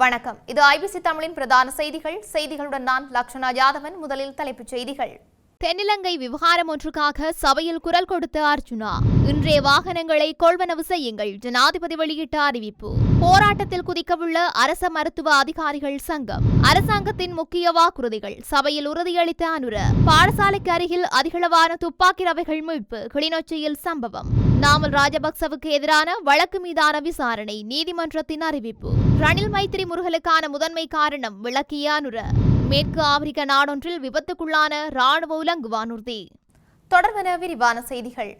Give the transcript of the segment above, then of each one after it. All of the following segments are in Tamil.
வணக்கம். இது ஐபிசி தமிழின் பிரதான செய்திகள். செய்திகளுடன் நான் லக்ஷனா யாதவன். முதலில் தலைப்புச் செய்திகள். தென்னிலங்கை விவகாரம் ஒன்றுக்காக சபையில் குரல் கொடுத்த அர்ஜுனா இன்றைய வாகனங்களை கொள்வனவு செய்யுங்கள் ஜனாதிபதி வெளியிட்ட அறிவிப்பு. போராட்டத்தில் குதிக்கவுள்ள அரச மருத்துவ அதிகாரிகள் சங்கம் அரசாங்கத்தின் முக்கிய வாக்குறுதிகள் சபையில் உறுதியளித்த அனுர பாடசாலைக்கு அருகில் அதிகளவான துப்பாக்கி ரவைகள் மீட்பு கிளிநொச்சியில் சம்பவம். நாமல் ராஜபக்சவுக்கு எதிரான வழக்கு மீதான விசாரணை நீதிமன்றத்தின் அறிவிப்பு. ரணில் மைத்திரி முருகலுக்கான முதன்மை காரணம் விளக்கிய அனுர. மேற்கு ஆப்பிரிக்க நாடொன்றில் விபத்துக்குள்ளான ராணுவ உலங்கு வானூர்தி. தொடர்பென விரிவான செய்திகள்.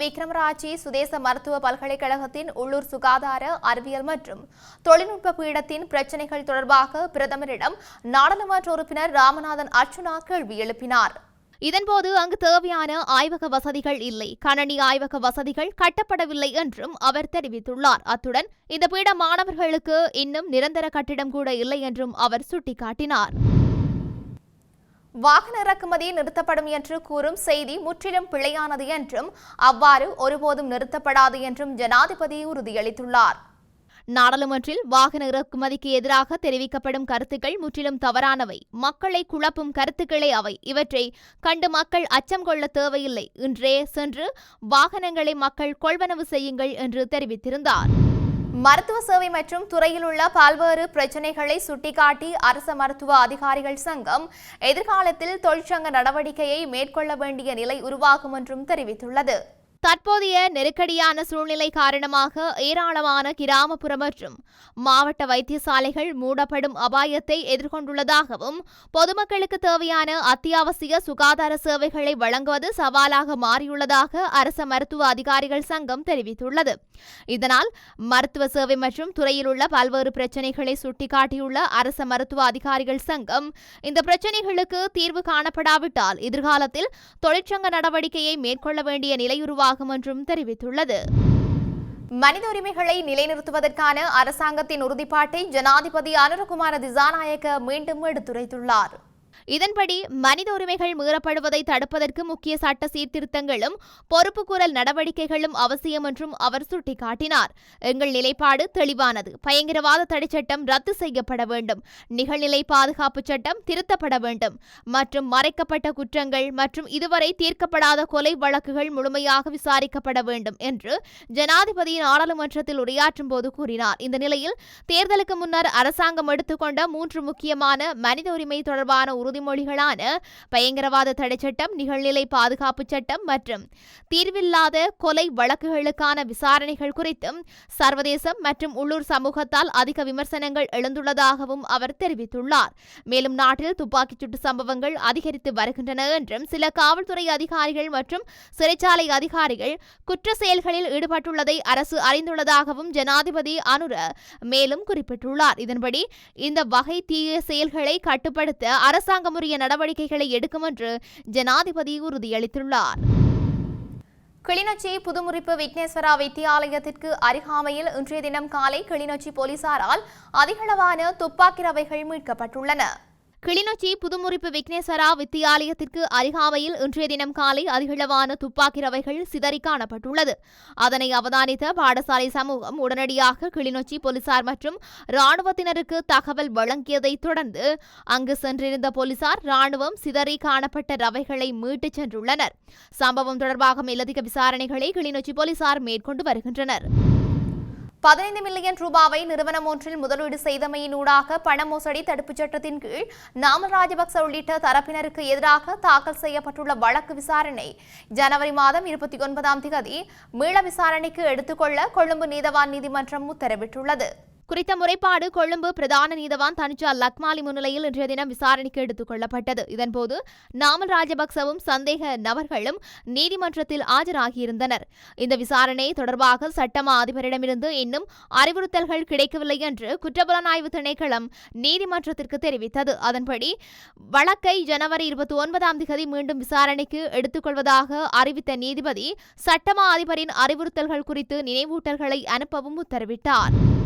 விக்ரமராஜி சுதேச மருத்துவ பல்கலைக்கழகத்தின் உள்ளூர் சுகாதார அறிவியல் மற்றும் தொழில்நுட்ப பீடத்தின் பிரச்சினைகள் தொடர்பாக பிரதமரிடம் நாடாளுமன்ற உறுப்பினர் ராமநாதன் அர்ச்சுனா கேள்வி எழுப்பினார். இதன்போது அங்கு தேவையான ஆய்வக வசதிகள் இல்லை. கணனி ஆய்வக வசதிகள் கட்டப்படவில்லை என்றும் அவர் தெரிவித்துள்ளார். அத்துடன் இந்த பீட மாணவர்களுக்கு இன்னும் நிரந்தர கட்டிடம் கூட இல்லை என்றும் அவர் சுட்டிக்காட்டினார். வாகன இறக்குமதி நிறுத்தப்படும் என்று கூறும் செய்தி முற்றிலும் பிழையானது என்றும் அவ்வாறு ஒருபோதும் நிறுத்தப்படாது என்றும் ஜனாதிபதி உறுதியளித்துள்ளார். நாடாளுமன்றில் வாகன இறக்குமதிக்கு எதிராக தெரிவிக்கப்படும் கருத்துக்கள் முற்றிலும் தவறானவை. மக்களை குழப்பும் கருத்துக்களே அவை. இவற்றை கண்டு மக்கள் அச்சம் கொள்ள தேவையில்லை. இன்றே சென்று வாகனங்களை மக்கள் கொள்வனவு செய்யுங்கள் என்று தெரிவித்திருந்தார். மருத்துவ சேவை மற்றும் துறையில் உள்ள பல்வேறு பிரச்சினைகளை சுட்டிக்காட்டி அரச மருத்துவ அதிகாரிகள் சங்கம் எதிர்காலத்தில் தொழிற்சங்க நடவடிக்கையை மேற்கொள்ள வேண்டிய நிலை உருவாகும் என்றும் தெரிவித்துள்ளது. தற்போதைய நெருக்கடியான சூழ்நிலை காரணமாக ஏராளமான கிராமப்புற மற்றும் மாவட்ட வைத்தியசாலைகள் மூடப்படும் அபாயத்தை எதிர்கொண்டுள்ளதாகவும் பொதுமக்களுக்கு தேவையான அத்தியாவசிய சுகாதார சேவைகளை வழங்குவது சவாலாக மாறியுள்ளதாக அரச மருத்துவ அதிகாரிகள் சங்கம் தெரிவித்துள்ளது. இதனால் மருத்துவ சேவை மற்றும் துறையில் உள்ள பல்வேறு பிரச்சினைகளை சுட்டிக்காட்டியுள்ள அரச மருத்துவ அதிகாரிகள் சங்கம் இந்த பிரச்சினைகளுக்கு தீர்வு காணப்படாவிட்டால் எதிர்காலத்தில் தொழிற்சங்க நடவடிக்கையை மேற்கொள்ள வேண்டிய நிலையுருவாகும் என்றும் தெரிவித்துள்ளது. மனித உரிமைகளை நிலைநிறுத்துவதற்கான அரசாங்கத்தின் உறுதிப்பாட்டை ஜனாதிபதி அனுரகுமார திசாநாயக்க மீண்டும் எடுத்துரைத்துள்ளார். இதன்படி மனித உரிமைகள் மீறப்படுவதை தடுப்பதற்கு முக்கிய சட்ட சீர்திருத்தங்களும் பொறுப்புக்கூறல் நடவடிக்கைகளும் அவசியம் என்றும் அவர் சுட்டிக்காட்டினார். எங்கள் நிலைப்பாடு தெளிவானது. பயங்கரவாத தடைச்சட்டம் ரத்து செய்யப்பட வேண்டும். நிகழ்நிலை பாதுகாப்பு சட்டம் திருத்தப்பட வேண்டும். மற்றும் மறைக்கப்பட்ட குற்றங்கள் மற்றும் இதுவரை தீர்க்கப்படாத கொலை வழக்குகள் முழுமையாக விசாரிக்கப்பட வேண்டும் என்று ஜனாதிபதி நாடாளுமன்றத்தில் உரையாற்றும் போது கூறினார். இந்த நிலையில் தேர்தலுக்கு முன்னர் அரசாங்கம் எடுத்துக்கொண்ட மூன்று முக்கியமான மனித உரிமை தொடர்பான உறுதிமொழிகளான பயங்கரவாத தடைச்சட்டம் நிகழ்நிலை பாதுகாப்பு சட்டம் மற்றும் தீர்வில்லாத கொலை வழக்குகளுக்கான விசாரணைகள் குறித்தும் சர்வதேசம் மற்றும் உள்ளூர் சமூகத்தால் அதிக விமர்சனங்கள் எழுந்துள்ளதாகவும் அவர் தெரிவித்துள்ளார். மேலும் நாட்டில் துப்பாக்கிச் சூட்டு சம்பவங்கள் அதிகரித்து வருகின்றன என்றும் சில காவல்துறை அதிகாரிகள் மற்றும் சிறைச்சாலை அதிகாரிகள் குற்ற செயல்களில் ஈடுபட்டுள்ளதை அரசு அறிந்துள்ளதாகவும் ஜனாதிபதி அனுர மேலும் குறிப்பிட்டுள்ளார். இதன்படி இந்த வகை தீய செயல்களை கட்டுப்படுத்த அரசு அரசாங்கம் உரிய நடவடிக்கைகளை எடுக்கும் என்று ஜனாதிபதி உறுதியளித்துள்ளார். கிளிநொச்சி புதுமுறிப்பு விக்னேஸ்வரா வித்தியாலயத்திற்கு அருகாமையில் இன்றைய தினம் காலை கிளிநொச்சி போலீசாரால் அதிகளவான துப்பாக்கி ரவைகள் மீட்கப்பட்டுள்ளன. கிளிநொச்சி புதுமுறிப்பு விக்னேஸ்வரா வித்தியாலயத்திற்கு அருகாமையில் இன்றைய தினம் காலை அதிகளவான துப்பாக்கி ரவைகள் சிதறி காணப்பட்டுள்ளது. அதனை அவதானித்த பாடசாலை சமூகம் உடனடியாக கிளிநொச்சி போலீசார் மற்றும் ராணுவத்தினருக்கு தகவல் வழங்கியதைத் தொடர்ந்து அங்கு சென்றிருந்த போலீசார் ராணுவம் சிதறி காணப்பட்ட ரவைகளை மீட்டுச் சென்றுள்ளனர். சம்பவம் தொடர்பாக மேலதிக விசாரணைகளை கிளிநொச்சி போலீசார் மேற்கொண்டு வருகின்றனர். பதினைந்து மில்லியன் ரூபாவை நிறுவனம் ஒன்றில் முதலீடு செய்தமையினூடாக பண மோசடி தடுப்புச் சட்டத்தின் கீழ் நாமல் ராஜபக்ச உள்ளிட்ட தரப்பினருக்கு எதிராக தாக்கல் செய்யப்பட்டுள்ள வழக்கு விசாரணை ஜனவரி மாதம் இருபத்தி ஒன்பதாம் திகதி மீள விசாரணைக்கு எடுத்துக்கொள்ள கொழும்பு நீதவான் நீதிமன்றம் உத்தரவிட்டுள்ளது. குறித்த முறைப்பாடு கொழும்பு பிரதான நீதவான் தனுஜா லக்மாலி முன்னிலையில் இன்றைய தினம் விசாரணைக்கு எடுத்துக் கொள்ளப்பட்டது. இதன்போது நாமல் ராஜபக்சவும் சந்தேக நபர்களும் நீதிமன்றத்தில் ஆஜராகியிருந்தனர். இந்த விசாரணை தொடர்பாக சட்டமா அதிபரிடமிருந்து இன்னும் அறிவுறுத்தல்கள் கிடைக்கவில்லை என்று குற்றப்புலனாய்வு திணைக்களம் நீதிமன்றத்திற்கு தெரிவித்தது. அதன்படி வழக்கை ஜனவரி இருபத்தி ஒன்பதாம் திகதி மீண்டும் விசாரணைக்கு எடுத்துக்கொள்வதாக அறிவித்த நீதிபதி சட்டமா அதிபரின் அறிவுறுத்தல்கள் குறித்து நினைவூட்டல்களை அனுப்பவும் உத்தரவிட்டார்.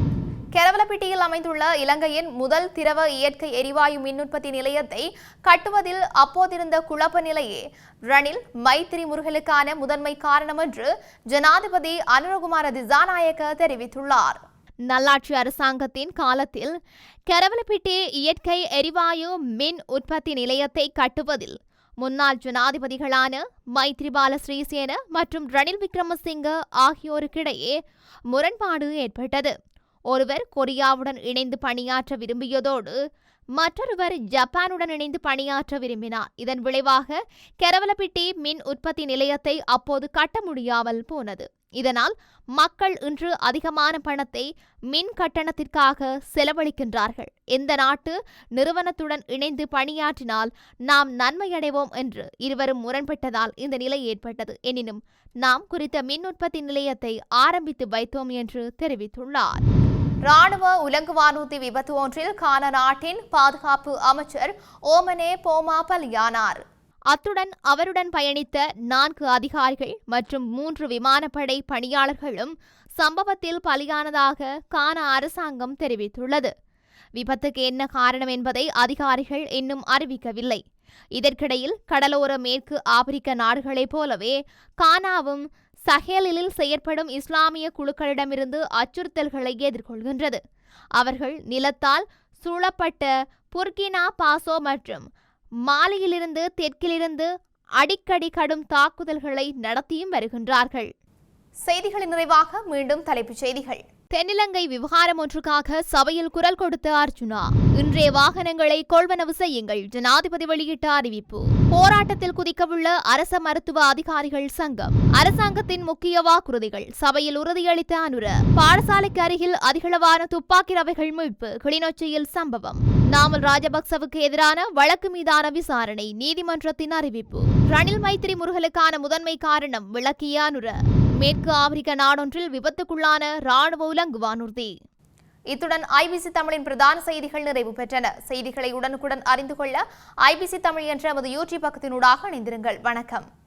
கெரவலப்பிட்டியில் அமைந்துள்ள இலங்கையின் முதல் திரவ இயற்கை எரிவாயு மின் உற்பத்தி நிலையத்தை கட்டுவதில் அப்போதிருந்த குழப்ப நிலையே. ரணில் மைத்திரி முருகலுக்கான முதன்மை காரணம் என்று ஜனாதிபதி அனுரகுமார திசாநாயக்க தெரிவித்துள்ளார். நல்லாட்சி அரசாங்கத்தின் காலத்தில் கெரவலப்பிட்டி இயற்கை எரிவாயு மின் உற்பத்தி நிலையத்தை கட்டுவதில் முன்னாள் ஜனாதிபதிகளான மைத்ரிபால ஸ்ரீசேன மற்றும் ரணில் விக்ரமசிங்க ஆகியோருக்கிடையே முரண்பாடு ஏற்பட்டது. ஒருவர் கொரியாவுடன் இணைந்து பணியாற்ற விரும்பியதோடு மற்றொருவர் ஜப்பானுடன் இணைந்து பணியாற்ற விரும்பினார். இதன் விளைவாக கெரவலப்பிட்டி மின் உற்பத்தி நிலையத்தை அப்போது கட்ட முடியாமல் போனது. இதனால் மக்கள் இன்று அதிகமான பணத்தை மின் கட்டணத்திற்காக செலவழிக்கின்றார்கள். எந்த நாட்டு நிறுவனத்துடன் இணைந்து பணியாற்றினால் நாம் நன்மையடைவோம் என்று இருவரும் முரண்பட்டதால் இந்த நிலை ஏற்பட்டது. எனினும் நாம் குறித்த மின் உற்பத்தி நிலையத்தை ஆரம்பித்து வைத்தோம் என்று தெரிவித்துள்ளார். ராணுவ உலங்குவானூர்தி விபத்து ஒன்றில் கான நாட்டின் பாதுகாப்பு அமைச்சர் ஓமனே போமாபலியானார். அத்துடன் அவருடன் பயணித்த நான்கு அதிகாரிகள் மற்றும் மூன்று விமானப்படை பணியாளர்களும் சம்பவத்தில் பலியானதாக கான அரசாங்கம் தெரிவித்துள்ளது. விபத்துக்கு என்ன காரணம் என்பதை அதிகாரிகள் இன்னும் அறிவிக்கவில்லை. இதற்கிடையில் கடலோர மேற்கு ஆப்பிரிக்க நாடுகளைப் போலவே கானாவும் சஹேலில் செயற்படும் இஸ்லாமிய குழுக்களிடமிருந்து அச்சுறுத்தல்களை எதிர்கொள்கின்றது. அவர்கள் நிலத்தால் சூழப்பட்ட புர்கினா பாசோ மற்றும் மாலியிலிருந்து தெற்கிலிருந்து அடிக்கடி கடும் தாக்குதல்களை நடத்தியும் வருகின்றார்கள். செய்திகளின் நிறைவாக மீண்டும் தலைப்புச் செய்திகள். தென்னிலங்கை விவகாரம் ஒன்றுக்காக சபையில் குரல் கொடுத்த அர்ஜுனா இன்றைய வாகனங்களை கொள்வனவு செய்யுங்கள் ஜனாதிபதி வெளியிட்ட அறிவிப்பு. போராட்டத்தில் குதிக்கவுள்ள அரச மருத்துவ அதிகாரிகள் சங்கம் அரசாங்கத்தின் முக்கிய வாக்குறுதிகள் சபையில் உறுதியளித்த அனுர பாடசாலைக்கு அருகில் அதிகளவான துப்பாக்கி ரவைகள் மீட்பு கிளிநொச்சியில் சம்பவம். நாமல் ராஜபக்சவுக்கு எதிரான வழக்கு மீதான விசாரணை நீதிமன்றத்தின் அறிவிப்பு. ரணில் மைத்திரி முருகலுக்கான முதன்மை காரணம் விளக்கிய அனுர மேற்கு ஆப்பிரிக்க நாடொன்றில் விபத்துக்குள்ளான ராணுவ உலங்கு வானூர்தி. இத்துடன் ஐபிசி தமிழின் பிரதான செய்திகள் நிறைவு பெற்றன. செய்திகளை உடனுக்குடன் அறிந்து கொள்ள ஐபிசி தமிழ் என்ற நமது யூடியூப் பக்கத்தினூடாக இணைந்திருங்கள். வணக்கம்.